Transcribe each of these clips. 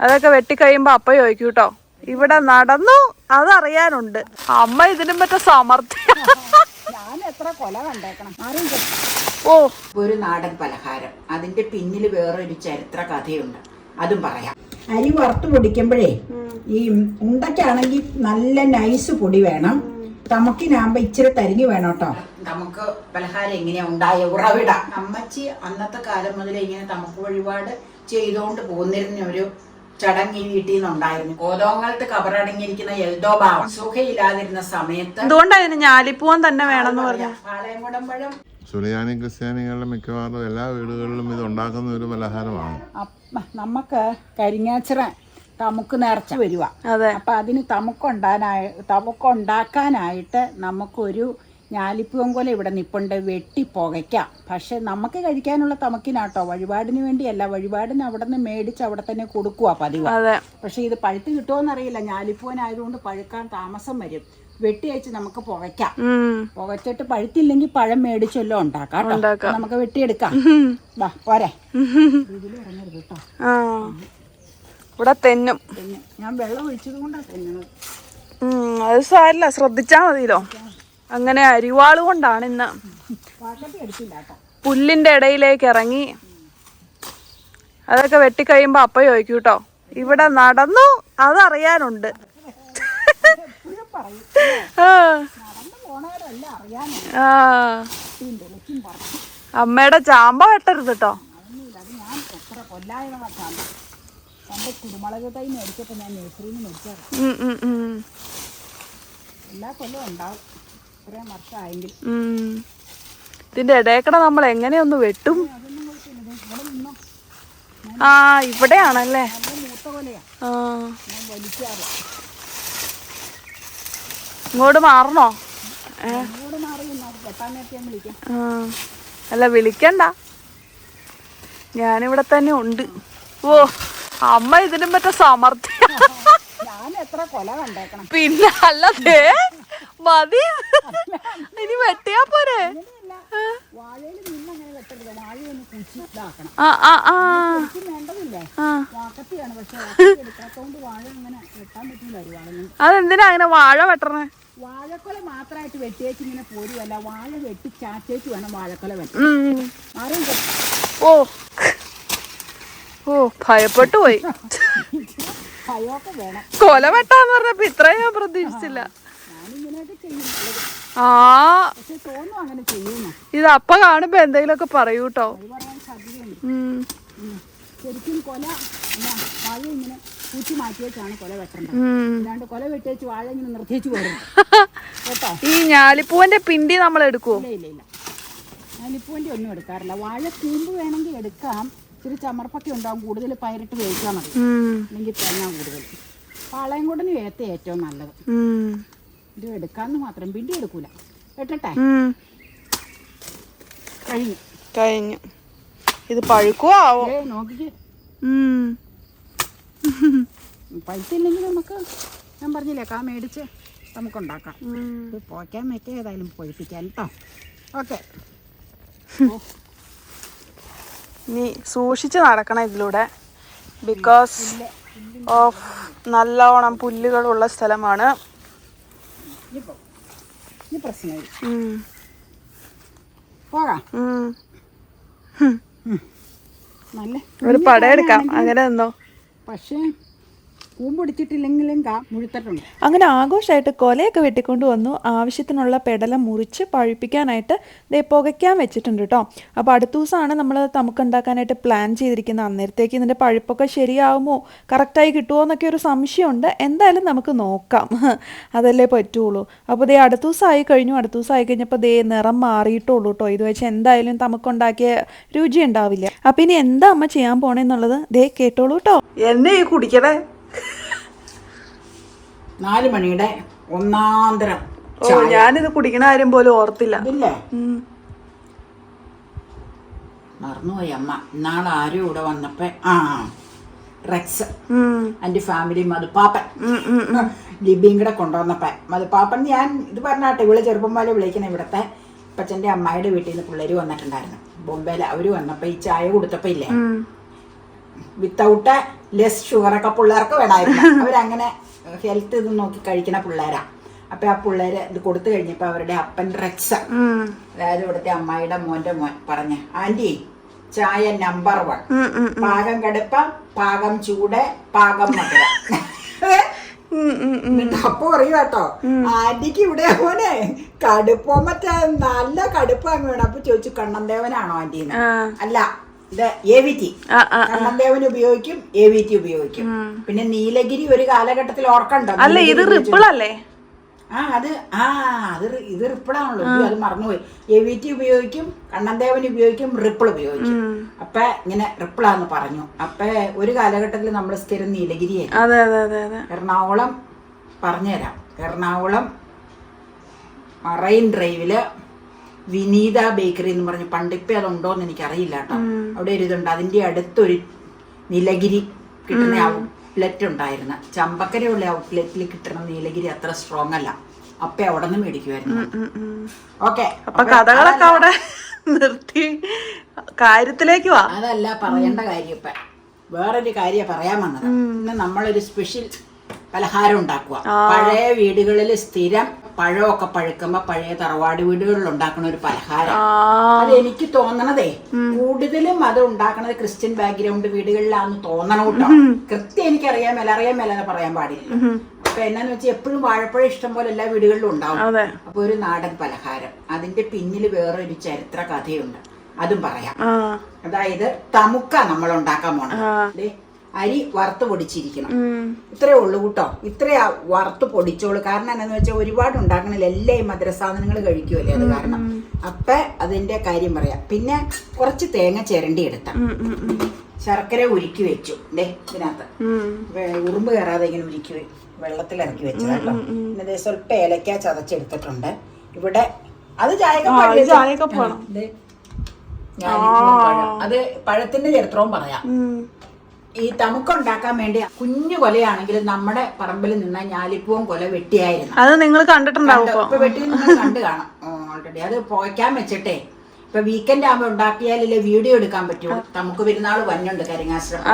അതൊക്കെ വെട്ടിക്കഴിയുമ്പോ അപ്പ ചോദിക്കും കേട്ടോ ഇവിടെ നടന്നു? അതറിയാനുണ്ട്. അമ്മ ഇതിനും പറ്റ സമർത്ഥ ഞാൻ എത്ര കൊല കണ്ടേക്കണം. ഓ. ഒരു നാടൻ പലഹാരം. അതിന്റെ പിന്നിൽ വേറൊരു ചരിത്ര കഥയുണ്ട്. അതും പറയാം. അരി വറുത്തു പൊടിക്കുമ്പോഴേ ഈ ഉണ്ടക്കാണെങ്കിൽ നല്ല നൈസ് പൊടി വേണം. തമക്കിനാകുമ്പോ ഇച്ചിരി തരിഞ്ഞു വേണം കേട്ടോ നമുക്ക് പലഹാരം എങ്ങനെയാ ഉണ്ടായ ഉറവിടാം. അമ്മച്ചി അന്നത്തെ കാലം മുതലേ ഇങ്ങനെ തമക്ക് വഴിപാട് ചെയ്തുകൊണ്ട് പോന്നിരുന്ന ഒരു ചടങ്ങ് ഈ വീട്ടിൽ നിന്നുണ്ടായിരുന്നു കോതോങ്ങലത്ത് കബറടങ്ങിയിരിക്കുന്ന എൽദോ ബാവ സുഖയില്ലാതിരുന്ന സമയത്ത് എന്തുകൊണ്ടായിരുന്നു അതിന് ഞാലിപ്പൂവൻ തന്നെ വേണമെന്ന് പറഞ്ഞു? പാളയംകുടമ്പഴം സുറിയാനി ക്രിസ്ത്യാനികളുടെ മിക്കവാറും എല്ലാ വീടുകളിലും ഇത് ഉണ്ടാക്കുന്ന ഒരു പലഹാരമാണ്. അപ്പ നമുക്ക് കരിങ്ങാച്ചിറ തമുക്ക് നേർച്ച വരുക അതെ. അപ്പൊ അതിന് തമുക്കുണ്ടാനായി തമുക്കുണ്ടാക്കാനായിട്ട് നമുക്കൊരു ഞാലിപ്പൂങ്കൊല ഇവിടെ നിപ്പുണ്ട് വെട്ടി പുകയ്ക്കാം. പക്ഷെ നമുക്ക് കഴിക്കാനുള്ള തമക്കിനാട്ടോ. വഴിപാടിന് വേണ്ടിയല്ല വഴിപാടിന് അവിടെ നിന്ന് മേടിച്ച് അവിടെ തന്നെ കൊടുക്കുക പതിവ്. പക്ഷെ ഇത് പഴുത്ത് കിട്ടുമോന്നറിയില്ല ഞാലിപ്പൂവനായതുകൊണ്ട് പഴുക്കാൻ താമസം വരും. വെട്ടി അയച്ച് നമുക്ക് പുകയ്ക്കാം. പുകച്ചിട്ട് പഴുത്തില്ലെങ്കിൽ പഴം മേടിച്ചല്ലോ ഉണ്ടാക്കാം. നമുക്ക് വെട്ടിയെടുക്കാം. വാ പോരെ. ഇറങ്ങരുത് കേട്ടോ. ഇവിടെ തെന്നും. ഞാൻ വെള്ളം ഒഴിച്ചത് കൊണ്ടാണ് അത് സാരില്ല ശ്രദ്ധിച്ചാ മതിയല്ലോ. അങ്ങനെ അരിവാൾ കൊണ്ടാണ് ഇന്ന് പുല്ലിന്റെ ഇടയിലേക്ക് ഇറങ്ങി. അതൊക്കെ വെട്ടിക്കഴിയുമ്പോ അപ്പ ചോദിക്കും കേട്ടോ ഇവിടെ നടന്നു അതറിയാനുണ്ട്. ആ, അമ്മയുടെ ചാമ്പ വെട്ടരുത് കേട്ടോ എന്റെ കുരുമുളക് തൈ മേടിച്ചപ്പോൾ ഞാൻ നേഴ്സറിയിൽ നിന്ന്. എല്ലാ കൊല്ലവും ഉണ്ടാവും. ഇത്രയും വർഷമായെങ്കിൽ ഉം. ഇതിന്റെ ഇടയക്കട നമ്മൾ എങ്ങനെയൊന്ന് വെട്ടും? ആ ഇവിടെയാണല്ലേ? ഇങ്ങോട്ട് മാറണോ? അല്ല വിളിക്കണ്ട. ഞാനിവിടെ തന്നെ ഉണ്ട്. ഓ അമ്മ ഇതിനും പറ്റ സമർത്ഥ ഞാൻ എത്ര കൊല കണ്ടേക്കണം. പിന്നെ അല്ലതേ മതി. ഇനി വെട്ടിയാ പോരെ. ആ. ആ ആ അതെന്തിനാ അങ്ങനെ വാഴ വെട്ടണേ? വാഴക്കൊല മാത്രമായിട്ട് വെട്ടിയേച്ച് ഇങ്ങനെ പോരുമല്ല വാഴ വെട്ടി ചാച്ചേച്ച് വേണം വാഴക്കൊല വെട്ടാൻ. ഓ. ഓ ഭയപ്പെട്ടു പോയി. കൊല വെട്ടാന്ന് പറഞ്ഞപ്പോ ഇത്രയും ഞാൻ പ്രതീക്ഷിച്ചില്ല. ആ. ഇത് അപ്പ കാണുമ്പോ എന്തെങ്കിലുമൊക്കെ പറയൂ കേട്ടോ അത് പറയാൻ സാധ്യതയുണ്ട്. ഉം. ഉം. ശരിക്കും കൊല അല്ല വാഴ ഇങ്ങനെ കൂറ്റി മാറ്റി വെച്ചാണ് കൊല വെട്ടേണ്ടത്. ഉം. അല്ലാണ്ട് കൊല വെട്ടേച്ച് വാഴ ഇങ്ങനെ നിർത്തിയേച്ച് പോരും. കേട്ടോ? ഈ ഞാലിപ്പൂവിന്റെ പിണ്ടി നമ്മൾ എടുക്കുവോ? ഇല്ല ഇല്ല ഇല്ല. ഞാനിപ്പൂന്റെ ഒന്നും എടുക്കാറില്ല. വാഴ കൂമ്പ് വേണമെങ്കിൽ എടുക്കാം. ഇച്ചിരി ചമർപ്പൊക്കെ ഉണ്ടാവും. കൂടുതൽ പയറിട്ട് വേവിച്ചാൽ മതി. അല്ലെങ്കിൽ തേങ്ങ കൂടുതൽ. പാളയം ഏത്ത ഏറ്റവും നല്ലത്. ഇത് എടുക്കാമെന്ന് മാത്രം പിണ്ടി എടുക്കൂല. വെട്ടട്ടെ ഉം. കഴിഞ്ഞു. കഴിഞ്ഞു. ഇത് പഴുക്കുവോ ആവോ? നോക്കിക്ക്. ഉം. പഴുത്തില്ലെങ്കിൽ നമുക്ക് ഞാൻ പറഞ്ഞില്ലേ കാ മേടിച്ച് നമുക്ക് ഉണ്ടാക്കാം ഇത് പോയ്ക്കാൻ മറ്റേ ഏതായാലും പൊഴിപ്പിക്കാൻ കേട്ടോ ഓക്കെ. നീ സൂക്ഷിച്ച് നടക്കണം ഇതിലൂടെ. ബിക്കോസ് ഓഫ് നല്ലോണം പുല്ലുകളുള്ള സ്ഥലമാണ്. പ്രശ്നമില്ല. ഉം. പോകാം. നല്ല ഒരു പടം എടുക്കാം. അങ്ങനെ എന്തോ? പക്ഷേ കൂമ്പൊടിച്ചിട്ടില്ലെങ്കിലും കാ മുഴുത്തിട്ടുണ്ട്. അങ്ങനെ ആഘോഷമായിട്ട് കൊലയൊക്കെ വെട്ടിക്കൊണ്ട് വന്നു. ആവശ്യത്തിനുള്ള പെടലം മുറിച്ച് പഴുപ്പിക്കാനായിട്ട് ദേ പുകയ്ക്കാൻ വെച്ചിട്ടുണ്ട് കേട്ടോ അപ്പോൾ അടുത്ത ദിവസമാണ് നമ്മൾ നമുക്ക് ഉണ്ടാക്കാനായിട്ട് പ്ലാൻ ചെയ്തിരിക്കുന്നത്. അന്നേരത്തേക്ക് ഇതിന്റെ പഴുപ്പൊക്കെ ശരിയാവുമോ? കറക്റ്റായി കിട്ടുമോ എന്നൊക്കെ ഒരു സംശയമുണ്ട്. എന്തായാലും നമുക്ക് നോക്കാം. അതല്ലേ പറ്റുള്ളൂ. അപ്പോൾ ദേ അടുത്ത ദിവസം ആയി കഴിഞ്ഞു. അടുത്ത ദിവസം ആയി കഴിഞ്ഞപ്പോൾ ദേ നിറം മാറിയിട്ടുള്ളൂ കേട്ടോ ഇത് വെച്ച് എന്തായാലും നമുക്കുണ്ടാക്കിയ രുചി ഉണ്ടാവില്ല. അപ്പം ഇനി എന്താ അമ്മ ചെയ്യാൻ പോണേന്നുള്ളത് ദേ കേട്ടോളൂ കേട്ടോ എന്നെ ഈ കുടിക്കണേ? നാല് മണിയുടെ ഒന്നാന്തരം ഓ ഞാനിത് കുടിക്കണ ആരും പോലും ഓർത്തില്ല. ഇതില്ലേ? ഉം. മറന്നുപോയി അമ്മ. ഇന്നാൾ ആരും ഇവിടെ വന്നപ്പോ ആ റെക്സ് എന്റെ എന്റെ ഫാമിലി മധുപ്പാപ്പൻ. ലിബിയും കൂടെ കൊണ്ടുവന്നപ്പോ. മധുപ്പാപ്പൻ ഞാൻ ഇത് പറഞ്ഞാട്ടെ ഇവിടെ ചെറുപ്പം പോലെ വിളിക്കണേ ഇവിടത്തെ അപ്പച്ചന്റെ അമ്മായിയുടെ വീട്ടിൽ നിന്ന് പിള്ളേര് വന്നിട്ടുണ്ടായിരുന്നു. ബോംബെയിൽ അവർ വന്നപ്പോ ഈ ചായ കൊടുത്തപ്പോ ഇല്ലേ. വിത്തൗട്ട് ലെസ് ഷുഗറൊക്കെ പിള്ളേർക്ക് വേണമായിരുന്നു. അവരങ്ങനെ ഹെൽത്ത് ഇത് നോക്കി കഴിക്കുന്ന പിള്ളേരാ. അപ്പൊ ആ പിള്ളേര് ഇത് കൊടുത്തു കഴിഞ്ഞപ്പോ അവരുടെ അപ്പൻ റെക്സ. അതായത് ഇവിടുത്തെ അമ്മായിയുടെ മോന്റെ മോൻ പറഞ്ഞ ആന്റി ചായ നമ്പർ വൺ പാകം കടുപ്പം പാകം ചൂട് പാകം മധുരം. അപ്പൊ പറയൂ കേട്ടോ ആന്റിക്ക് ഇവിടെ മോനെ കടുപ്പം മറ്റേ നല്ല കടുപ്പം അങ്ങ് വേണം. അപ്പൊ ചോദിച്ചു കണ്ണന്തേവനാണോ ആന്റിന്ന്? അല്ല കണ്ണന്തേവൻ ഉപയോഗിക്കും എ വി ടി ഉപയോഗിക്കും. പിന്നെ നീലഗിരി ഒരു കാലഘട്ടത്തിൽ ഓർക്കണ്ടോ അല്ല ഇത് റിപ്പിൾ അല്ലേ ആ അത് ആ അത് ഇത് റിപ്പിളാണല്ലോ. അത് മറന്നുപോയി. എ വി ടി ഉപയോഗിക്കും കണ്ണന്തേവൻ ഉപയോഗിക്കും റിപ്പിൾ ഉപയോഗിക്കും. അപ്പൊ ഇങ്ങനെ റിപ്പിളാന്ന് പറഞ്ഞു. അപ്പൊ ഒരു കാലഘട്ടത്തിൽ നമ്മൾ സ്ഥിരം നീലഗിരിയായിരുന്നു. എറണാകുളം പറഞ്ഞുതരാം. എറണാകുളം മറൈൻ ഡ്രൈവിൽ വിനീത ബേക്കറി എന്ന് പറഞ്ഞ് പണ്ടിപ്പോ അതുണ്ടോന്ന് എനിക്കറിയില്ല കേട്ടോ. അവിടെ ഒരു ഇതുണ്ട്. അതിന്റെ അടുത്തൊരു നീലഗിരി കിട്ടുന്ന ഔട്ട്ലെറ്റ് ഉണ്ടായിരുന്ന. ചമ്പക്കരയുള്ള ഔട്ട്ലെറ്റിൽ കിട്ടുന്ന നീലഗിരി അത്ര സ്ട്രോങ് അല്ല. അപ്പൊ അവിടെ നിന്ന് മേടിക്കുമായിരുന്നു ഓക്കെ. അപ്പൊ കഥകളൊക്കെ അവിടെ നിർത്തി കാര്യത്തിലേക്ക് വാ. അതല്ല പറയേണ്ട കാര്യം ഇപ്പൊ. വേറൊരു കാര്യം പറയാൻ വന്നത്. ഇന്ന് നമ്മളൊരു സ്പെഷ്യൽ പലഹാരം ഉണ്ടാക്കുക പഴയ വീടുകളിൽ സ്ഥിരം പഴമൊക്കെ പഴുക്കുമ്പോ പഴയ തറവാട് വീടുകളിൽ ഉണ്ടാക്കുന്ന ഒരു പലഹാരം. അത് എനിക്ക് തോന്നണതേ കൂടുതലും അത് ഉണ്ടാക്കണത് ക്രിസ്ത്യൻ ബാക്ക്ഗ്രൗണ്ട് വീടുകളിലാന്ന് തോന്നണം കേട്ടോ. കൃത്യം എനിക്കറിയാൻ മേല അറിയാൻ മേലെന്ന് പറയാൻ പാടില്ല. അപ്പൊ എന്നാന്ന് വെച്ചാൽ എപ്പോഴും വാഴപ്പഴം ഇഷ്ടം പോലെ എല്ലാ വീടുകളിലും ഉണ്ടാവും. അപ്പൊ ഒരു നാടൻ പലഹാരം. അതിന്റെ പിന്നിൽ വേറൊരു ചരിത്ര കഥയുണ്ട് അതും പറയാം. അതായത് തമുക്ക നമ്മൾ ഉണ്ടാക്കാൻ പോണം ദേ, അരി വറുത്ത് പൊടിച്ചിരിക്കണം. ഇത്രേ ഉള്ളൂ കേട്ടോ. ഇത്രേ വറുത്ത് പൊടിച്ചോളൂ. കാരണം എന്താന്ന് വെച്ചാൽ ഒരുപാട് ഉണ്ടാക്കണില്ല. എല്ലാ ഈ മധുരസാധനങ്ങൾ കഴിക്കുമല്ലേ അത് കാരണം. അപ്പൊ അതിന്റെ കാര്യം പറയാം. പിന്നെ കുറച്ച് തേങ്ങ ചിരണ്ടി എടുത്ത. ശർക്കര ഉരുക്കി വെച്ചു. ദേ ഇതിനകത്ത്. ഉറുമ്പ് കയറാതെ ഇങ്ങനെ ഉരുക്കി വെള്ളത്തിൽ ഇറക്കി വെച്ചതല്ലോ പിന്നെ സ്വല്പ ഏലക്ക ചതച്ചെടുത്തിട്ടുണ്ട്. ഇവിടെ അത് ചായക്കപ്പ ചായക്കപ്പ വേണം. ഞാനിപ്പോ പഴം. അത് പഴത്തിന്റെ ചരിത്രവും പറയാം. ഈ തമുക്കുണ്ടാക്കാൻ വേണ്ടി കുഞ്ഞു കൊലയാണെങ്കിലും നമ്മുടെ പറമ്പിൽ നിന്ന ഞാലിപ്പൂവും കൊല വെട്ടിയായിരുന്നു. അത് നിങ്ങൾ കണ്ടിട്ടുണ്ടാവും ഇപ്പൊ. വെട്ടി നിങ്ങൾ കണ്ടു കാണാം. ഓൾറെഡി അത് പോയ്ക്കാൻ വെച്ചിട്ടേ. ഇപ്പൊ വീക്കെൻഡ് ആകുമ്പോ ഉണ്ടാക്കിയാലല്ലേ വീഡിയോ എടുക്കാൻ പറ്റുള്ളൂ നമുക്ക് പെരുന്നാൾ വന്നുണ്ട് കരിങ്ങാശ്രമം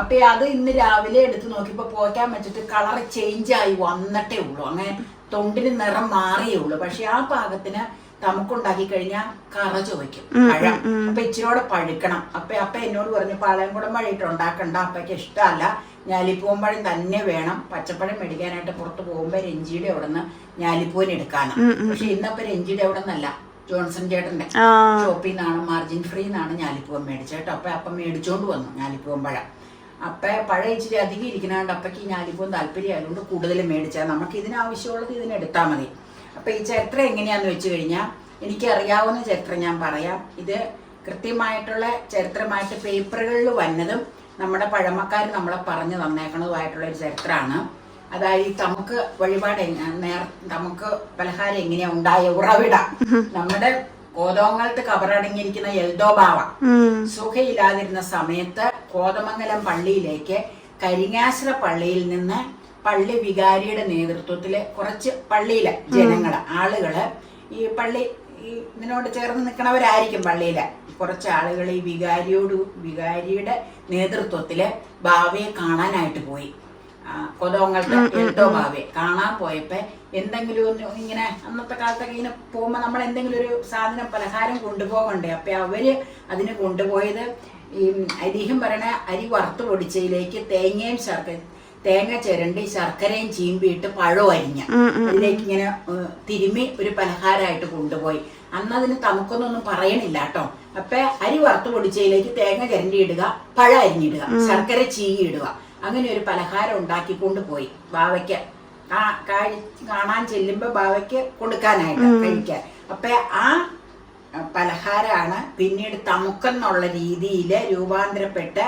അപ്പൊ അത് ഇന്ന് രാവിലെ എടുത്ത് നോക്കിയപ്പോ പോയ്ക്കാൻ വെച്ചിട്ട് കളർ ചേഞ്ച് ആയി വന്നിട്ടേ ഉള്ളൂ. അങ്ങനെ തൊണ്ടിന് നിറം മാറിയേ ഉള്ളൂ. പക്ഷെ ആ പാകത്തിന് നമുക്കുണ്ടാക്കി കഴിഞ്ഞാൽ കറ ചോദിക്കും പഴം. അപ്പൊ ഇച്ചിരിയോടെ പഴുക്കണം. അപ്പൊ അപ്പ എന്നോട് പറഞ്ഞു പാളയംകുടം വഴിയിട്ട് ഉണ്ടാക്കണ്ട. അപ്പയ്ക്ക് ഇഷ്ടമല്ല. ഞാലിപ്പൂമ്പഴം തന്നെ വേണം. പച്ചപ്പഴം മേടിക്കാനായിട്ട് പുറത്ത് പോകുമ്പോ രഞ്ജിയുടെ അവിടെ നിന്ന് ഞാലിപ്പൂവൻ എടുക്കാനാ. പക്ഷെ ഇന്നപ്പോ രഞ്ജിയുടെ അവിടെ നിന്നല്ല ജോൺസൺ ചേട്ടന്റെ ഷോപ്പിൽ നിന്നാണ് മാർജിൻ ഫ്രീ എന്നാണ് ഞാലിപ്പൂവൻ മേടിച്ചത് കേട്ടോ. അപ്പൊ അപ്പം മേടിച്ചോണ്ട് വന്നു ഞാലിപ്പൂവൻ പഴം. അപ്പൊ പഴം ഇച്ചിരി അധികം ഇരിക്കുന്നതുകൊണ്ട് അപ്പക്ക് ഈ ഞാലിപ്പൂവൻ താല്പര്യം ആയതുകൊണ്ട് കൂടുതൽ മേടിച്ചാൽ നമുക്ക് ഇതിനാവശ്യമുള്ളത് ഇതിനെടുത്താൽ മതി. അപ്പൊ ഈ ചരിത്രം എങ്ങനെയാന്ന് വെച്ച് കഴിഞ്ഞാൽ എനിക്ക് അറിയാവുന്ന ചരിത്രം ഞാൻ പറയാം. ഇത് കൃത്യമായിട്ടുള്ള ചരിത്രമായിട്ട് പേപ്പറുകളിൽ വന്നതും നമ്മുടെ പഴമക്കാർ നമ്മളെ പറഞ്ഞു തന്നേക്കണതുമായിട്ടുള്ള ഒരു ചരിത്രമാണ് അതായത് ഈ നമുക്ക് വഴിപാട് നേർ നമുക്ക് പലഹാരം എങ്ങനെയാ ഉണ്ടായ ഉറവിട. നമ്മുടെ കോതോങ്ങലത്ത് കബറടങ്ങിയിരിക്കുന്ന എൽദോബാവ സുഖയില്ലാതിരുന്ന സമയത്ത് കോതമംഗലം പള്ളിയിലേക്ക് കരിങ്ങാശ്ര പള്ളിയിൽ നിന്ന് പള്ളി വികാരിയുടെ നേതൃത്വത്തിൽ കുറച്ച് പള്ളിയിലെ ജനങ്ങൾ ആളുകൾ ഈ പള്ളി ഈ ഇതിനോട് ചേർന്ന് നിൽക്കണവരായിരിക്കും പള്ളിയിലെ. കുറച്ച് ആളുകൾ ഈ വികാരിയോട് വികാരിയുടെ നേതൃത്വത്തിൽ ഭാവയെ കാണാനായിട്ട് പോയി. ആ, എട്ടോ എൽദോ കാണാൻ പോയപ്പോ എന്തെങ്കിലും ഒന്ന് ഇങ്ങനെ അന്നത്തെ കാലത്തൊക്കെ ഇങ്ങനെ പോകുമ്പോ നമ്മൾ എന്തെങ്കിലും ഒരു സാധനം പലഹാരം കൊണ്ടുപോകണ്ടേ? അപ്പൊ അവർ അതിന് കൊണ്ടുപോയത് ഈ ഐതിഹ്യം പറയണ അരി വറുത്ത് പൊടിച്ചതിലേക്ക് തേങ്ങയും ശർക്കര തേങ്ങ ചിരണ്ടി ശർക്കരയും ചീമ്പിയിട്ട് പഴവും അരിഞ്ഞ. അതിലേക്ക് ഇങ്ങനെ തിരുമി തിരുമ്മി ഒരു പലഹാരമായിട്ട് കൊണ്ടുപോയി. അന്ന് അതിന് തമുക്കൊന്നൊന്നും പറയണില്ല കേട്ടോ. അപ്പൊ അരി വറുത്ത് പൊടിച്ചതിലേക്ക് തേങ്ങ ചിരണ്ടി ഇടുക പഴം അരിഞ്ഞിടുക ശർക്കര ചീകി ഇടുക. അങ്ങനെ ഒരു പലഹാരം ഉണ്ടാക്കിക്കൊണ്ട് പോയി ബാവയ്ക്ക്. ആ കാണാൻ ചെല്ലുമ്പോ ബാവയ്ക്ക് കൊടുക്കാനായിട്ട് കഴിക്കാൻ. അപ്പൊ ആ പലഹാരമാണ് പിന്നീട് തമുക്കെന്നുള്ള രീതിയിൽ രൂപാന്തരപ്പെട്ട്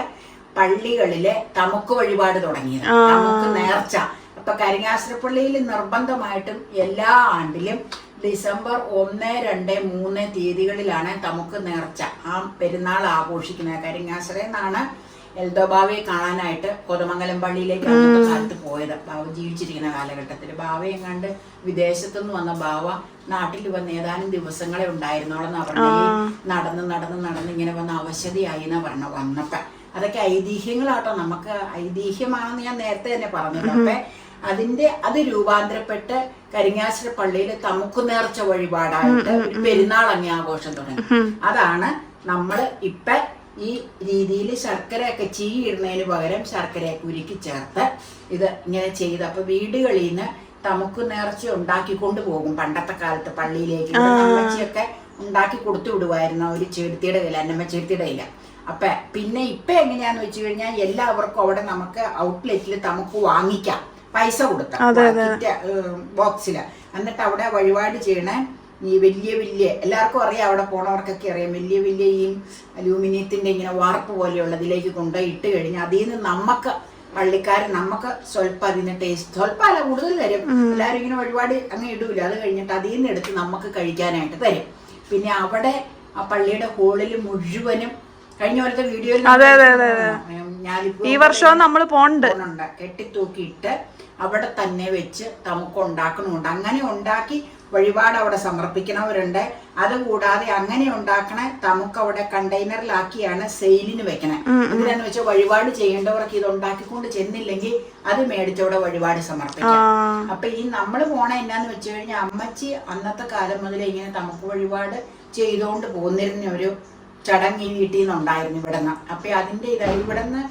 പള്ളികളിലെ തമുക്ക് വഴിപാട് തുടങ്ങിയത്. തമുക്ക് നേർച്ച. അപ്പൊ കരിങ്ങാശ്രപ്പള്ളിയിൽ നിർബന്ധമായിട്ടും എല്ലാ ആണ്ടിലും ഡിസംബർ ഒന്ന് രണ്ട് മൂന്ന് തീയതികളിലാണ് തമുക്ക് നേർച്ച. ആ പെരുന്നാൾ ആഘോഷിക്കുന്നത്. കരിങ്ങാശ്ര എന്നാണ് എൽദോബാവയെ കാണാനായിട്ട് കൊതമംഗലം പള്ളിയിലേക്ക് അന്നത്തെ കാലത്ത് പോയത്. ബാവ ജീവിച്ചിരിക്കുന്ന കാലഘട്ടത്തിൽ. ബാവ കണ്ട് വിദേശത്തുനിന്ന് വന്ന ബാവ നാട്ടിൽ വന്ന് ഏതാനും ദിവസങ്ങളെ ഉണ്ടായിരുന്നോളെന്നാ പറഞ്ഞ നടന്ന് നടന്ന് നടന്ന് ഇങ്ങനെ വന്ന് അവശതയായി എന്നാ പറഞ്ഞ വന്നപ്പോ. അതൊക്കെ ഐതിഹ്യങ്ങളാട്ടോ. നമുക്ക് ഐതിഹ്യമാണെന്ന് ഞാൻ നേരത്തെ തന്നെ പറഞ്ഞത് അപ്പൊ അതിന്റെ അത് രൂപാന്തരപ്പെട്ട് കരിങ്ങാശ്ശേരി പള്ളിയിൽ തമുക്കു നേർച്ച വഴിപാടായിട്ട് ഒരു പെരുന്നാൾ അങ്ങ് ആഘോഷം തുടങ്ങി അതാണ് നമ്മൾ ഇപ്പൊ ഈ രീതിയിൽ ശർക്കരയൊക്കെ ചീയിടുന്നതിന് പകരം ശർക്കരയൊക്കെ ഉരുക്കി ചേർത്ത് ഇത് ഇങ്ങനെ ചെയ്ത് അപ്പൊ വീടുകളിൽ നിന്ന് തമുക്ക് നേർച്ച ഉണ്ടാക്കിക്കൊണ്ട് പോകും. പണ്ടത്തെ കാലത്ത് പള്ളിയിലേക്ക് അമ്മച്ചിയൊക്കെ ഉണ്ടാക്കി കൊടുത്തു വിടുവായിരുന്നു. ഒരു ചെടുത്തിയുടെ കയ്യിൽ അന്നമ്മ ചെടുത്തിയുടെ കയ്യില അപ്പൊ പിന്നെ ഇപ്പൊ എങ്ങനെയാന്ന് വെച്ച് കഴിഞ്ഞാൽ എല്ലാവർക്കും അവിടെ നമുക്ക് ഔട്ട്ലെറ്റിൽ നമുക്ക് വാങ്ങിക്കാം. പൈസ കൊടുക്കാം. ബോക്സിൽ എന്നിട്ട് അവിടെ വഴിപാട് ചെയ്യണേ. ഈ വലിയ വലിയ എല്ലാവർക്കും അറിയാം അവിടെ പോണവർക്കൊക്കെ അറിയാം. വലിയ വലിയ ഈ അലൂമിനിയത്തിന്റെ ഇങ്ങനെ വാർപ്പ് പോലെയുള്ളതിലേക്ക് കൊണ്ടുപോയി ഇട്ട് കഴിഞ്ഞാൽ അതിൽ നിന്ന് നമുക്ക് പള്ളിക്കാർ നമുക്ക് സ്വല്പം അതിന് ടേസ്റ്റ് സ്വല്പം അല്ല കൂടുതൽ തരും. എല്ലാവരും ഇങ്ങനെ വഴിപാട് അങ്ങ് ഇടൂല. അത് കഴിഞ്ഞിട്ട് അതിൽ നിന്ന് എടുത്ത് നമുക്ക് കഴിക്കാനായിട്ട് തരും. പിന്നെ അവിടെ ആ പള്ളിയുടെ ഹോളിൽ മുഴുവനും കഴിഞ്ഞ പോലത്തെ വീഡിയോയിൽ അതെ അതെ ഞാനിപ്പോ ഈ വർഷവും നമ്മൾ പോണ്ട് കെട്ടിത്തൂക്കിയിട്ട് അവിടെ തന്നെ വെച്ച് നമുക്ക് ഉണ്ടാക്കണമുണ്ട്. അങ്ങനെ ഉണ്ടാക്കി വഴിപാട് അവിടെ സമർപ്പിക്കണവരുണ്ട്. അതുകൂടാതെ അങ്ങനെ ഉണ്ടാക്കണ നമുക്ക് അവിടെ കണ്ടെയ്നറിലാക്കിയാണ് സെയിലിന് വെക്കണേ. എന്തിനാന്ന് വെച്ചാൽ വഴിപാട് ചെയ്യേണ്ടവർക്ക് ഇത് ഉണ്ടാക്കിക്കൊണ്ട് ചെന്നില്ലെങ്കിൽ അത് മേടിച്ചവിടെ വഴിപാട് സമർപ്പിക്കാം. അപ്പൊ ഈ നമ്മൾ പോണ എന്നാന്ന് വെച്ച് കഴിഞ്ഞാൽ അമ്മച്ചി അന്നത്തെ കാലം മുതലേ ഇങ്ങനെ നമുക്ക് വഴിപാട് ചെയ്തുകൊണ്ട് പോന്നിരുന്ന ഒരു ചടങ്ങ് ഈ വീട്ടിൽ നിന്നുണ്ടായിരുന്നു ഇവിടെ നിന്ന് അപ്പൊ അതിന്റെ ഇതായി ഇവിടെ നിന്ന്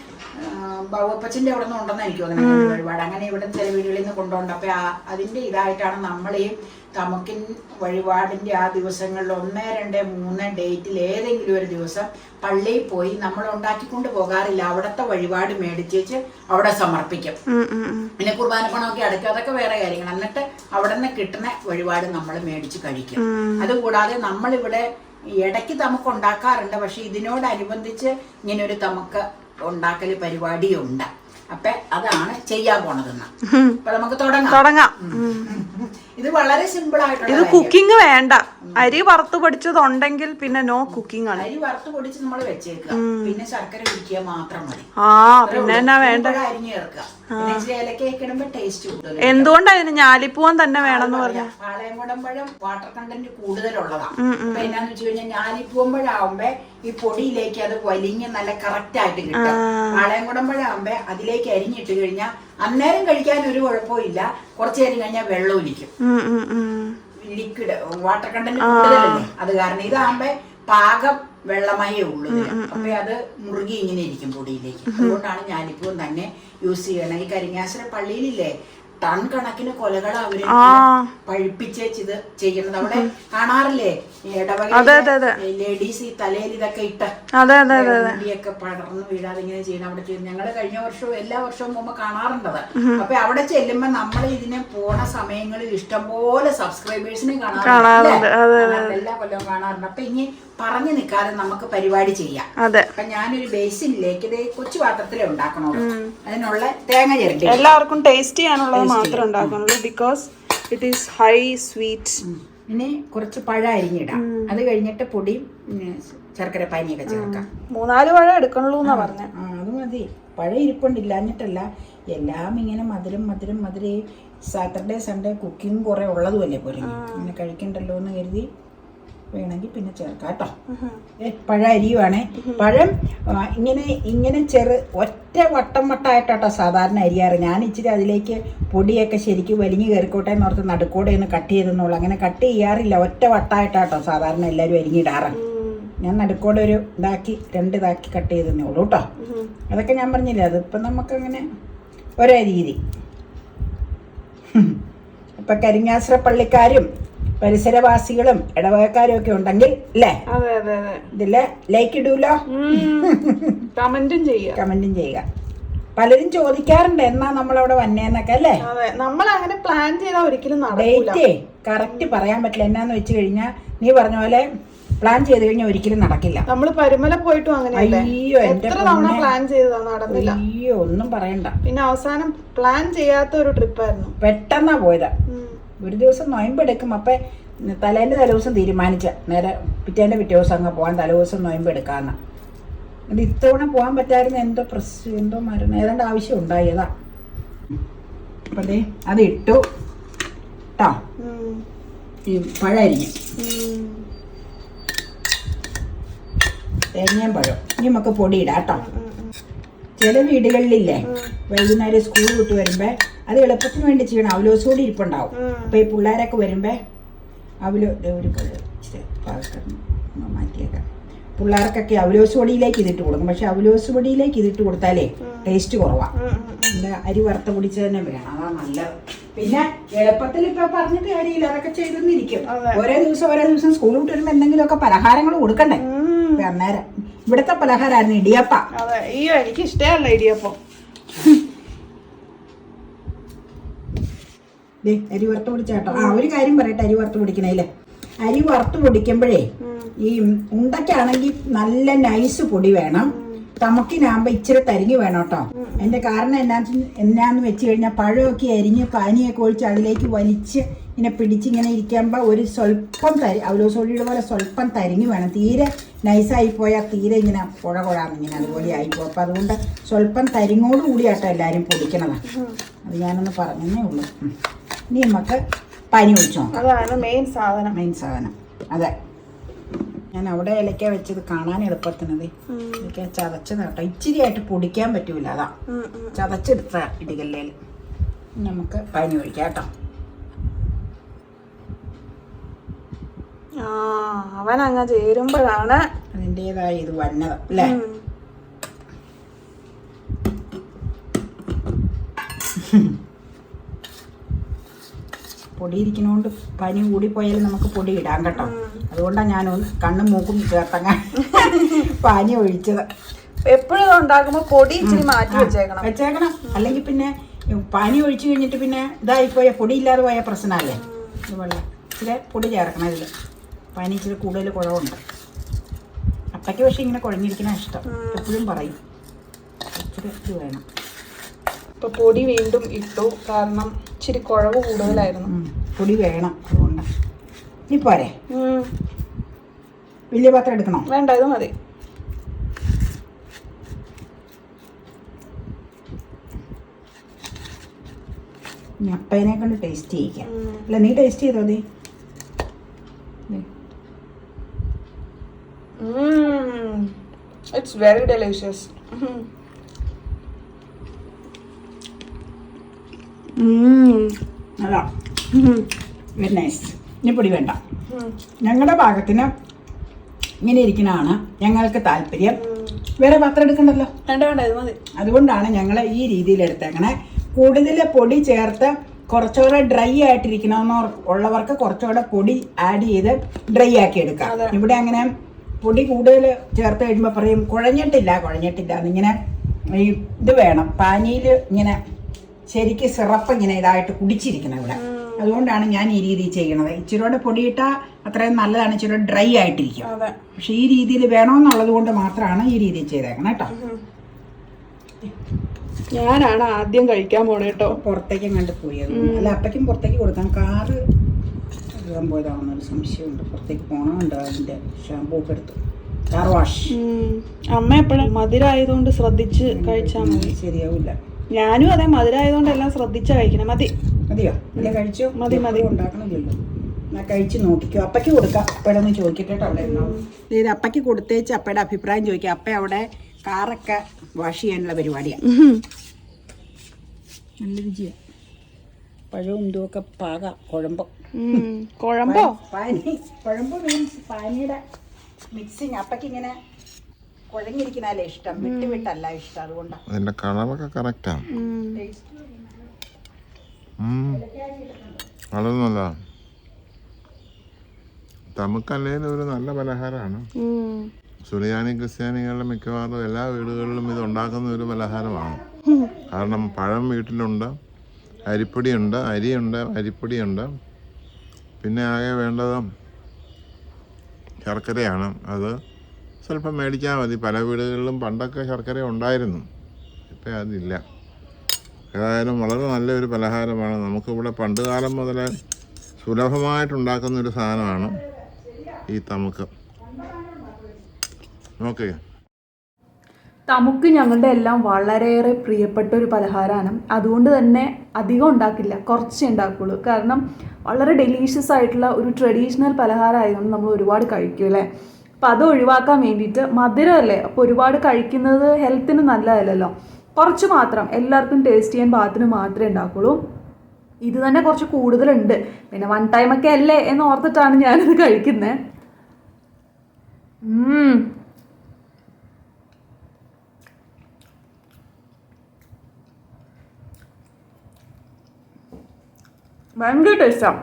അവിടെ നിന്ന് ഉണ്ടെന്ന് എനിക്ക് തോന്നുന്നു ഒരുപാട് അങ്ങനെ ഇവിടെ ചില വീടുകളിൽ നിന്ന് കൊണ്ടുപോകണ്ട അപ്പൊ ആ- അതിന്റെ ഇതായിട്ടാണ് നമ്മളെയും തമക്കിൻ വഴിപാടിന്റെ ആ ദിവസങ്ങളിൽ ഒന്ന് രണ്ട് മൂന്ന് ഡേറ്റിൽ ഏതെങ്കിലും ഒരു ദിവസം പള്ളിയിൽ പോയി നമ്മൾ ഉണ്ടാക്കിക്കൊണ്ട് പോകാറില്ല. അവിടുത്തെ വഴിപാട് മേടിച്ച് വെച്ച് അവിടെ സമർപ്പിക്കും. പിന്നെ കുർബാന പണമൊക്കെ അടയ്ക്കും. അതൊക്കെ വേറെ കാര്യങ്ങൾ എന്നിട്ട് അവിടെ നിന്ന് കിട്ടുന്ന വഴിപാട് നമ്മൾ മേടിച്ച് കഴിക്കും. അതുകൂടാതെ നമ്മളിവിടെ ഇടയ്ക്ക് തമക്ക് ഉണ്ടാക്കാറുണ്ട്. പക്ഷെ ഇതിനോടനുബന്ധിച്ച് ഇങ്ങനെ ഒരു തമക്ക് ഉണ്ടാക്കൽ പരിപാടിയുണ്ട്. അപ്പൊ അതാണ് ചെയ്യാൻ പോണതെന്ന് അപ്പൊ നമുക്ക് തുടങ്ങാം. തുടങ്ങാം. ഇത് വളരെ സിമ്പിൾ ആയിട്ടുള്ള ഇത് കുക്കിംഗ് വേണ്ട. അരി വറുത്ത് പൊടിച്ചതുണ്ടെങ്കിൽ പിന്നെ നോ കുക്കിംഗ് ആണ്. അരി വറുത്ത് പൊടിച്ച് നമ്മൾ വെച്ചേക്കുക. പിന്നെ ശർക്കര പിടിക്കുക മാത്രം മതി. ആ പിന്നെ എന്നാ വേണ്ട? അരിഞ്ഞ് ചേർക്കുക. പിന്നെ ഇച്ചിരി ഏലക്കയൊക്കെ ടേസ്റ്റ് കൂടുതൽ എന്തുകൊണ്ടാ ഇതിന് ഞാലിപ്പൂവൻ തന്നെ വേണമെന്ന് പറഞ്ഞു? പാളയംകുടമ്പഴം വാട്ടർ കണ്ടന്റ് കൂടുതലുള്ളതാണ് അപ്പൊ എന്നാന്ന് വെച്ച് കഴിഞ്ഞാൽ ഞാലിപ്പൂമ്പഴാവുമ്പോ ഈ പൊടിയിലേക്ക് അത് വലിഞ്ഞ് നല്ല കറക്റ്റ് ആയിട്ട് കിട്ടും. പാളയംകുടമ്പഴാവുമ്പോ അതിലേക്ക് അരിഞ്ഞിട്ട് കഴിഞ്ഞാൽ അന്നേരം കഴിക്കാൻ ഒരു കുഴപ്പമില്ല കുറച്ചു നേരം കഴിഞ്ഞാൽ വെള്ളം ഒലിക്കും. ലിക്വിഡ് വാട്ടർ കണ്ടന്റ് കൂടുതലല്ലേ? അത് കാരണം ഇതാകുമ്പോ പാകം വെള്ളമയേ ഉള്ളൂ. അപ്പൊ അത് മുറുകി ഇങ്ങനെ ഇരിക്കും പൊടിയിലേക്ക്. അതുകൊണ്ടാണ് ഞാനിപ്പോൾ തന്നെ യൂസ് ചെയ്യണത് ഈ കരിങ്ങാശ്വര പള്ളിയിലില്ലേ? ടൺ കണക്കിന് കൊലകൾ അവർ പഴിപ്പിച്ചേച്ച് ചെയ്യുന്നത്. അവിടെ കാണാറില്ലേ? ഇടവക ലേഡീസ് ഈ തലയിൽ ഇതൊക്കെ ഇട്ട് മുടിയൊക്കെ പടർന്നു വീഴാതെ ഇങ്ങനെ ചെയ്യണം അവിടെ ചെയ്യുന്നത്. ഞങ്ങൾ കഴിഞ്ഞ വർഷവും എല്ലാ വർഷവും പോകുമ്പോ കാണാറുണ്ടത്. അപ്പൊ അവിടെ ചെല്ലുമ്പോ നമ്മൾ ഇതിനെ പോണ സമയങ്ങളിൽ ഇഷ്ടംപോലെ സബ്സ്ക്രൈബേഴ്സിനെ കാണാറുണ്ട്? എല്ലാ കൊല്ലവും കാണാറുണ്ട്. അപ്പൊ ഇനി പറഞ്ഞു നിൽക്കാതെ നമുക്ക് പരിപാടി ചെയ്യാം. അതെ. അപ്പൊ ഞാനൊരു ബേസിനിലേക്ക് ഇത് കൊച്ചു പാത്രത്തിലേ ഉണ്ടാക്കണുള്ളൂ അതിനുള്ള തേങ്ങ ചിരണ്ടി. എല്ലാവർക്കും ടേസ്റ്റ് ചെയ്യാനുള്ളത് മാത്രം ഉണ്ടാക്കുന്നുള്ളൂ because it is high sweet ഇനി കുറച്ച് പഴം അരിഞ്ഞിടാം. അത് കഴിഞ്ഞിട്ട് പൊടിയും ശർക്കര പാനിയൊക്കെ ചേർക്കാം. മൂന്നാൽ പഴം എടുക്കണുള്ളൂ എന്നാ പറഞ്ഞ. ആ അത് മതി. പഴം ഇരിപ്പുണ്ടില്ലാഞ്ഞിട്ടല്ല എല്ലാം ഇങ്ങനെ മധുരം മധുരം മധുരം. സാറ്റർഡേ സൺഡേ കുക്കിംഗ് കുറെ ഉള്ളതുമല്ലേ പോലും ഇങ്ങനെ കഴിക്കണ്ടല്ലോ എന്ന് കരുതി വേണമെങ്കിൽ പിന്നെ ചേർക്കാം കേട്ടോ. പഴം അരിയുവാണേ. പഴം ഇങ്ങനെ ഇങ്ങനെ ചെറു ഒറ്റ വട്ടം വട്ടമായിട്ടാട്ടോ സാധാരണ അരിയാറ്. ഞാൻ ഇച്ചിരി അതിലേക്ക് പൊടിയൊക്കെ ശരിക്കും വലിഞ്ഞു കയറിക്കോട്ടെ എന്ന് ഓർത്ത് നടുക്കൂടെ ഒന്ന് കട്ട് ചെയ്തെന്നുള്ളൂ. അങ്ങനെ കട്ട് ചെയ്യാറില്ല. ഒറ്റ വട്ടമായിട്ടാട്ടോ സാധാരണ എല്ലാവരും അരിഞ്ഞിടാറ്. ഞാൻ നടുക്കോടെ ഒരു ഇതാക്കി രണ്ട് ഇതാക്കി കട്ട് ചെയ്തെന്നേ ഉള്ളൂ കേട്ടോ. അതൊക്കെ ഞാൻ പറഞ്ഞില്ലേ? അതിപ്പം നമുക്കങ്ങനെ ഒരേ രീതി. ഇപ്പം കരിങ്ങാശ്ര പള്ളിക്കാരും പരിസരവാസികളും ഇടവകക്കാരും ഒക്കെ ഉണ്ടെങ്കിൽ അല്ലേ അതെ അതെ അതെ. ഇതിൽ ലൈക്ക് ഇടൂലോ. കമന്റും ചെയ്യുക. കമന്റും ചെയ്യുക. പലരും ചോദിക്കാറുണ്ട് എന്നാ നമ്മളവിടെ വന്നേന്നൊക്കെ അല്ലേ അതെ നമ്മൾ അങ്ങനെ പ്ലാൻ ചെയ്താൽ ഒരിക്കലും ഡേറ്റേ കറക്റ്റ് പറയാൻ പറ്റില്ല. എന്നാന്ന് വെച്ച് കഴിഞ്ഞാൽ നീ പറഞ്ഞ പോലെ പ്ലാൻ ചെയ്ത് കഴിഞ്ഞാൽ ഒരിക്കലും നടക്കില്ല. നമ്മൾ പരുമല പോയിട്ടും അങ്ങനെയല്ലേ? അയ്യോ എത്ര തവണ പ്ലാൻ ചെയ്തതാ? നടന്നില്ല. അയ്യോ ഒന്നും പറയണ്ട. പിന്നെ അവസാനം പ്ലാൻ ചെയ്യാത്ത ഒരു ട്രിപ്പായിരുന്നു പെട്ടെന്നാ പോയതാ. ഒരു ദിവസം നൊയമ്പെടുക്കും. അപ്പം തലേന്റെ തലേദിവസം തീരുമാനിച്ച. നേരെ പിറ്റേന്റെ പിറ്റേ ദിവസം അങ്ങ് പോകാൻ തലേദിവസം നൊയമ്പെടുക്കാന്ന്. അത് ഇത്തവണ പോകാൻ പറ്റായിരുന്നു എന്തോ പ്രസ് എന്തോ മരണം ഏതാണ്ട് ആവശ്യം ഉണ്ടായതാ അപ്പം ദേ അത് ഇട്ടു. കേട്ടോ ഈ പഴരിഞ്ഞ് തേങ്ങയും പഴം ഇനി നമുക്ക് പൊടി കേട്ടോ ചില വീടുകളിലില്ലേ വൈകുന്നേരം സ്കൂൾ വിട്ട് വരുമ്പോ അത് എളുപ്പത്തിന് വേണ്ടി ചെയ്യണം. അവലോസോടി ഇരിപ്പുണ്ടാവും. അപ്പൊ ഈ പിള്ളേരൊക്കെ വരുമ്പേ അവലോ ഒരു മാറ്റിയേക്കാം. പിള്ളേർക്കൊക്കെ അവലോസ് പൊടിയിലേക്ക് ഇതിട്ട് കൊടുക്കും. പക്ഷെ അവലോസ് പൊടിയിലേക്ക് ഇതിട്ട് കൊടുത്താലേ ടേസ്റ്റ് കുറവാണ് എന്താ അരി വറുത്ത പൊടിച്ച് തന്നെ വേണം. അതാ നല്ല പിന്നെ എളുപ്പത്തിൽ ഇപ്പൊ പറഞ്ഞിട്ട് കാര്യമില്ല. അതൊക്കെ ചെയ്തെന്നിരിക്കും. ഓരോ ദിവസം ഓരോ ദിവസം സ്കൂളിൽ വിട്ട് വരുമ്പോ എന്തെങ്കിലുമൊക്കെ പലഹാരങ്ങൾ കൊടുക്കണ്ടേ? അന്നേരം ഇവിടുത്തെ പലഹാരമായിരുന്നു ഇടിയപ്പ. അതെ. അയ്യോ എനിക്ക് ഇഷ്ടമല്ല ഇടിയപ്പം. ദേ, അരി വറുത്ത് പൊടിച്ചാട്ടോ. ആ ഒരു കാര്യം പറയട്ടെ അരി വറുത്ത് പൊടിക്കണേൽ. അരി വറുത്ത് പൊടിക്കുമ്പോഴേ ഈ ഉണ്ടക്കാണെങ്കിൽ നല്ല നൈസ് പൊടി വേണം. തമക്കിനാകുമ്പോ ഇച്ചിരി തരിങ്ങി വേണം കേട്ടോ. അതിന്റെ കാരണം എന്നാന്ന് എന്നാന്ന് വെച്ച് കഴിഞ്ഞാൽ പഴമൊക്കെ അരിഞ്ഞ് പാനിയൊക്കെ ഒഴിച്ച് അതിലേക്ക് വലിച്ച് ഇങ്ങനെ പിടിച്ചിങ്ങനെ ഇരിക്കുമ്പോ ഒരു സ്വല്പം തരി അവലോസോടിയുടെ പോലെ സ്വല്പം തരിങ്ങി വേണം. തീരെ നൈസായി പോയാൽ തീരെ ഇങ്ങനെ പുഴ കുഴാന്ന് ഇങ്ങനെ അതുപോലെ ആയിപ്പോ അപ്പൊ അതുകൊണ്ട് സ്വല്പം തരിങ്ങോട് കൂടിയാട്ടോ എല്ലാവരും പൊടിക്കണതാണ് അത് ഞാനൊന്ന് പറഞ്ഞേ ഉള്ളൂ. ഇനി നമുക്ക് പനി ഒഴിച്ചു നോക്കാം അതാണ് മെയിൻ സാധനം. മെയിൻ സാധനം. അതെ. ഞാൻ അവിടെ ഇലക്ക വെച്ചത് കാണാൻ എളുപ്പത്തിനത്. ഇതൊക്കെ ചതച്ചത് കേട്ടോ. ഇച്ചിരി ആയിട്ട് പൊടിക്കാൻ പറ്റൂല അതാ. ചതച്ചെടുത്ത ഇടികല്ലേൽ നമുക്ക് പനി ഒഴിക്കാം കേട്ടോ. അവൻ അങ്ങ് ചേരുമ്പോഴാണ് അതിന്റെതായ ഇത് വന്നത് അല്ലേ? പൊടി ഇരിക്കുന്നതുകൊണ്ട് പനി കൂടിപ്പോയാലും നമുക്ക് പൊടി ഇടാം കേട്ടോ. അതുകൊണ്ടാണ് ഞാൻ കണ്ണും മൂക്കും ചേർത്തങ്ങ പനി ഒഴിച്ചത്. എപ്പോഴും പൊടി ഇച്ചിരി മാറ്റി വെച്ചേക്കണം. വെച്ചേക്കണം. അല്ലെങ്കിൽ പിന്നെ പനി ഒഴിച്ചു കഴിഞ്ഞിട്ട് പിന്നെ ഇതായി പോയ പൊടി ഇല്ലാതെ പോയ പ്രശ്നമല്ലേ? ഇതുപോലെ വെള്ളം ഇച്ചിരി പൊടി ചേർക്കണം ഇതിൽ പനി ഇച്ചിരി കൂടുതൽ കുഴവുണ്ട് അപ്പയ്ക്ക് പക്ഷെ ഇങ്ങനെ കുഴഞ്ഞിരിക്കണ ഇഷ്ടം. എപ്പോഴും പറയും. ഇച്ചിരി ഇത് വേണം. ഇപ്പൊ പൊടി വീണ്ടും ഇട്ടു. കാരണം ഇച്ചിരി കുഴവ് കൂടുതലായിരുന്നു. പൊടി വേണം അതുകൊണ്ട്. ഇനി പോരെ. വലിയ പാത്രം എടുക്കണോ? വേണ്ട ഇത് മതി. അപ്പേനെ കൊണ്ട് ടേസ്റ്റ് ചെയ്യിക്കാം. അല്ല നീ ടേസ്റ്റ് ചെയ്തോ നീ? ഇറ്റ്സ് വെരി ഡെലിഷ്യസ് അതാ. വെരി നൈസ് ഇനി പൊടി വേണ്ട. ഞങ്ങളുടെ ഭാഗത്തിന് ഇങ്ങനെ ഇരിക്കണതാണ് ഞങ്ങൾക്ക് താല്പര്യം. വേറെ പാത്രം എടുക്കണ്ടല്ലോ? അതുകൊണ്ടാണ് ഞങ്ങൾ ഈ രീതിയിൽ എടുത്തേക്കണേ. കൂടുതൽ പൊടി ചേർത്ത് കുറച്ചുകൂടെ ഡ്രൈ ആയിട്ടിരിക്കണമെന്ന് ഉള്ളവർക്ക് കുറച്ചുകൂടെ പൊടി ആഡ് ചെയ്ത് ഡ്രൈ ആക്കി എടുക്കാം. ഇവിടെ അങ്ങനെ പൊടി കൂടുതൽ ചേർത്ത് കഴിയുമ്പോൾ പറയും കുഴഞ്ഞിട്ടില്ല കുഴഞ്ഞിട്ടില്ല എന്നിങ്ങനെ ഈ ഇത് വേണം. പാനിയിൽ ഇങ്ങനെ ശരിക്ക് സിറപ്പ് ഇങ്ങനെ ഇതായിട്ട് കുടിച്ചിരിക്കണം ഇവിടെ. അതുകൊണ്ടാണ് ഞാൻ ഈ രീതി ചെയ്യണത്. ഇച്ചിരിയോടെ പൊടിയിട്ടാൽ അത്രയും നല്ലതാണ് ഇച്ചിരി ഡ്രൈ ആയിട്ടിരിക്കും. പക്ഷെ ഈ രീതിയിൽ വേണമെന്നുള്ളത് കൊണ്ട് മാത്രമാണ് ഈ രീതിയിൽ ചെയ്തേക്കണം കേട്ടോ. ഞാനാണ് ആദ്യം കഴിക്കാൻ പോണേ കേട്ടോ. പുറത്തേക്കും കണ്ട് പോയത്. അല്ല അപ്പയ്ക്കും പുറത്തേക്ക് കൊടുക്കാം കാറ് ഇടാൻ പോയതാണെന്നൊരു സംശയമുണ്ട്. പുറത്തേക്ക് പോകണമുണ്ട് അതിന്റെ ഷാമ്പൂ ഒക്കെ എടുത്തു. Car wash. അമ്മ എപ്പോഴും മധുരമായതുകൊണ്ട് ശ്രദ്ധിച്ച് കഴിച്ചാൽ മതി. ശരിയാവില്ല ഞാനും അതെ മധുരമായതുകൊണ്ട് എല്ലാം ശ്രദ്ധിച്ചാ കഴിക്കണം. മതി. മതിയോ? അല്ല കഴിച്ചു. മതി, മതി. ഉണ്ടാക്കണമില്ലല്ലോ. ഞാൻ കഴിച്ചു നോക്കിക്കോ. അപ്പയ്ക്ക് കൊടുക്കാം. അപ്പയുടെ ഒന്ന് ചോദിക്കട്ടെ കേട്ടോ അവിടെ ഇത് അപ്പയ്ക്ക് കൊടുത്തേച്ച് അപ്പയുടെ അഭിപ്രായം ചോദിക്കാം. അപ്പ അവിടെ കാറൊക്കെ വാഷ് ചെയ്യാനുള്ള പരിപാടിയാണ് നല്ല രുചിയാണ് പഴവും ഇതുമൊക്കെ പാക. കുഴമ്പോ. കുഴമ്പോ? പാനി. കുഴമ്പ് മീൻസ് പാനിയുടെ മിക്സിങ് അപ്പയ്ക്ക് ഇങ്ങനെ കുഴഞ്ഞിരിക്കുന്നതല്ലേ ഇഷ്ടം? വിട്ട് വിട്ടല്ല ഇഷ്ടം അതുകൊണ്ടാണ് അതിന്റെ കളറൊക്കെ കറക്റ്റാണ് വളരെ നല്ല തമുക്കല്ലേലും ഒരു നല്ല പലഹാരമാണ്. സുറിയാനി ക്രിസ്ത്യാനികളുടെ മിക്കവാറും എല്ലാ വീടുകളിലും ഇത് ഉണ്ടാക്കുന്ന ഒരു പലഹാരമാണ്. കാരണം പഴം വീട്ടിലുണ്ട് അരിപ്പൊടിയുണ്ട് അരിയുണ്ട് അരിപ്പൊടിയുണ്ട്. പിന്നെ ആകെ വേണ്ടത് ശർക്കരയാണ്. അത് സ്വല്പം മേടിച്ചാൽ മതി. പല വീടുകളിലും പണ്ടൊക്കെ ശർക്കര ഉണ്ടായിരുന്നു. ഇപ്പം അതില്ല. ഏതായാലും വളരെ നല്ലൊരു പലഹാരമാണ്. നമുക്കിവിടെ പണ്ട് കാലം മുതൽ സുലഭമായിട്ടുണ്ടാക്കുന്ന ഒരു സാധനമാണ് ഈ തമുക്ക്. ഓക്കെ തമുക്ക് ഞങ്ങളുടെ എല്ലാം വളരെയേറെ പ്രിയപ്പെട്ട ഒരു പലഹാരമാണ് അതുകൊണ്ട് തന്നെ അധികം ഉണ്ടാക്കില്ല. കുറച്ചേ ഉണ്ടാക്കുള്ളൂ. കാരണം വളരെ ഡെലീഷ്യസ് ആയിട്ടുള്ള ഒരു ട്രഡീഷണൽ പലഹാരം ആയതുകൊണ്ട് നമ്മൾ ഒരുപാട് കഴിക്കും അല്ലേ? അപ്പം അത് ഒഴിവാക്കാൻ വേണ്ടിയിട്ട് മധുരമല്ലേ അപ്പോൾ ഒരുപാട് കഴിക്കുന്നത് ഹെൽത്തിന് നല്ലതല്ലല്ലോ. കുറച്ച് മാത്രം. എല്ലാവർക്കും ടേസ്റ്റ് ചെയ്യാൻ പാകത്തിന് മാത്രമേ ഉണ്ടാക്കുള്ളൂ. ഇത് തന്നെ കുറച്ച് കൂടുതലുണ്ട്. പിന്നെ വൺ ടൈമൊക്കെ അല്ലേ എന്ന് ഓർത്തിട്ടാണ് ഞാനിത് കഴിക്കുന്നത് ഭയങ്കര ടേസ്റ്റാണ്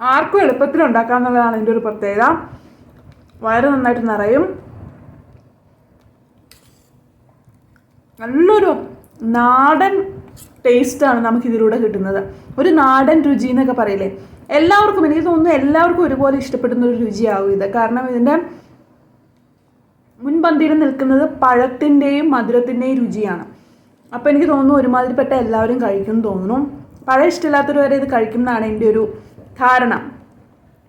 ആർക്കും എളുപ്പത്തിൽ ഉണ്ടാക്കാന്നുള്ളതാണ് എന്റെ ഒരു പ്രത്യേകത. വയറ് നന്നായിട്ട് നിറയും. നല്ലൊരു നാടൻ ടേസ്റ്റാണ് നമുക്ക് ഇതിലൂടെ കിട്ടുന്നത്. ഒരു നാടൻ രുചി എന്നൊക്കെ പറയില്ലേ? എല്ലാവർക്കും എനിക്ക് തോന്നുന്നു എല്ലാവർക്കും ഒരുപോലെ ഇഷ്ടപ്പെടുന്ന ഒരു രുചിയാവും ഇത്. കാരണം ഇതിന്റെ മുൻപന്തിയിൽ നിൽക്കുന്നത് പഴത്തിന്റെയും മധുരത്തിന്റെയും രുചിയാണ്. അപ്പോൾ എനിക്ക് തോന്നുന്നു ഒരുമാതിരിപ്പെട്ട എല്ലാവരും കഴിക്കും തോന്നുന്നു. പഴം ഇഷ്ടമില്ലാത്തവർ വരെ ഇത് കഴിക്കും എന്നാണ് എന്റെ ഒരു ധാരണ.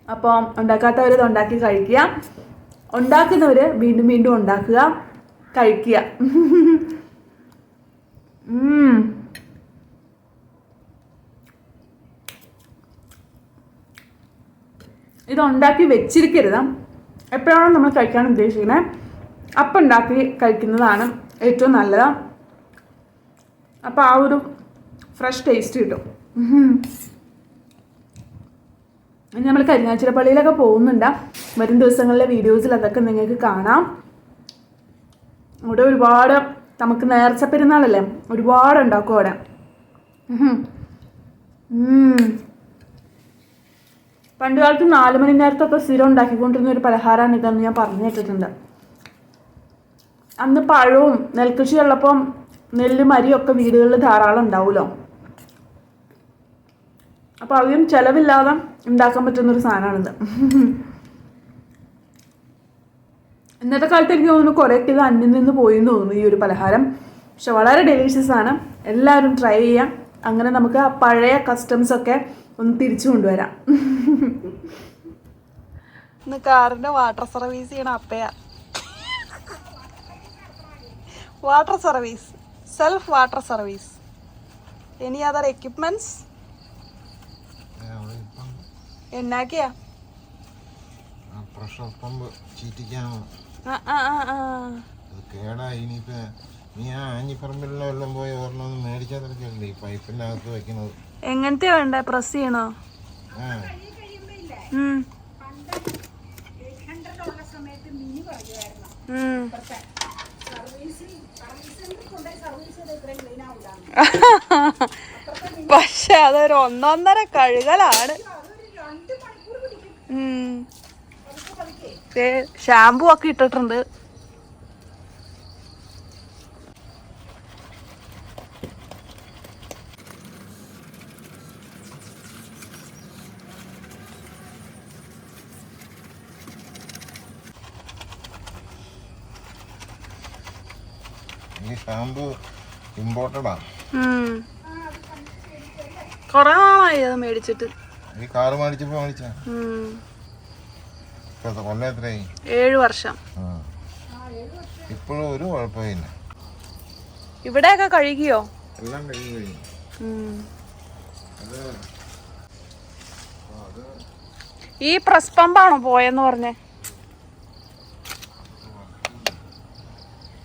അപ്പോൾ ഉണ്ടാക്കാത്തവർ ഇത് ഉണ്ടാക്കി കഴിക്കുക. ഉണ്ടാക്കുന്നവർ വീണ്ടും വീണ്ടും ഉണ്ടാക്കുക. കഴിക്കുക. ഇത് ഉണ്ടാക്കി വെച്ചിരിക്കരുത്. എപ്പോഴാണോ നമ്മൾ കഴിക്കാൻ ഉദ്ദേശിക്കുന്നത് അപ്പം ഉണ്ടാക്കി കഴിക്കുന്നതാണ് ഏറ്റവും നല്ലത്. അപ്പോൾ ആ ഒരു ഫ്രഷ് ടേസ്റ്റ് കിട്ടും. നമ്മൾ കരിങ്ങാച്ചിറ പള്ളിയിലൊക്കെ പോകുന്നുണ്ട്. വരും ദിവസങ്ങളിലെ വീഡിയോസിൽ അതൊക്കെ നിങ്ങൾക്ക് കാണാം. അവിടെ ഒരുപാട് നമുക്ക് നേർച്ച പെരുന്നാളല്ലേ? ഒരുപാട് ഉണ്ടാക്കും അവിടെ. പണ്ട് കാലത്ത് നാല് മണി നേരത്തൊക്കെ സ്ഥിരം ഉണ്ടാക്കിക്കൊണ്ടിരുന്ന ഒരു പലഹാരമാണ് ഇതെന്ന് ഞാൻ പറഞ്ഞു കേട്ടിട്ടുണ്ട്. അന്ന് പഴവും നെൽകൃഷി ഉള്ളപ്പം നെല്ല് മരിയൊക്കെ വീടുകളിൽ ധാരാളം ഉണ്ടാവുമല്ലോ. അപ്പോൾ അധികം ചിലവില്ലാതെ ഉണ്ടാക്കാൻ പറ്റുന്നൊരു സാധനമാണിത്. ഇന്നത്തെ കാലത്ത് എനിക്ക് തോന്നുന്നു കുറേയൊക്കെ ഇത് അന്യം നിന്ന് പോയി എന്ന് തോന്നുന്നു ഈ ഒരു പലഹാരം. പക്ഷെ വളരെ ഡെലീഷ്യസ് ആണ്. എല്ലാവരും ട്രൈ ചെയ്യാം. അങ്ങനെ നമുക്ക് ആ പഴയ കസ്റ്റംസ് ഒക്കെ ഒന്ന് തിരിച്ചു കൊണ്ടുവരാം. ഇന്ന് കാറിന്റെ വാട്ടർ സർവീസ് ചെയ്യണ അപ്പയാ. Water service self water service any other equipments എന്നാക്കിയാ? Pressure pump ചീറ്റിക്കാണ് ആ ആ ആ ആ. അത് കേടായി ഇനിയിപ്പോ നീ ആ ആഞ്ഞിപ്പറമ്പിലെല്ലാം എല്ലാം പോയി ഒരെണ്ണം മേടിച്ചാൽ തിരക്കല്ലേ ഈ പൈപ്പിന്റെ അകത്ത് വെക്കുന്നത് എങ്ങനത്തെ വേണ്ട? പ്രസ് ചെയ്യണോ. പക്ഷെ അതൊരു ഒന്നൊന്നര കഴുകലാണ് ഉം. ദേ, ഷാമ്പു ഒക്കെ ഇട്ടിട്ടുണ്ട്. ഈ ഷാമ്പു ഇമ്പോർട്ടഡാ. കൊറേ നാളായി അത് മേടിച്ചിട്ട്. ഈ കാറ് മേടിച്ചപ്പോ മേടിച്ച ഉം. ഇപ്പൊ കൊല്ലം എത്രയായി? ഏഴ് വർഷം. ഇപ്പോഴും ഒരു കുഴപ്പമില്ല. ഇവിടെയൊക്കെ കഴുകിയോ? എല്ലാം കഴുകി കഴിഞ്ഞു. ഈ പ്രസ് പമ്പാണോ പോയെന്ന് പറഞ്ഞേ?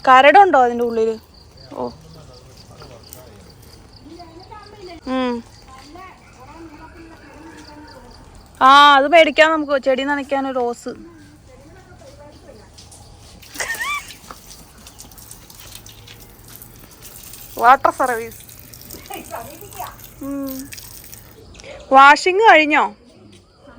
കരടുണ്ടോ അതിന്റെ ഉള്ളിൽ? ഓ. ഉം. ആ അത് മേടിക്കാം നമുക്ക്. ചെടി നനയ്ക്കാൻ റോസ്. Water service. വാഷിംഗ് കഴിഞ്ഞോ?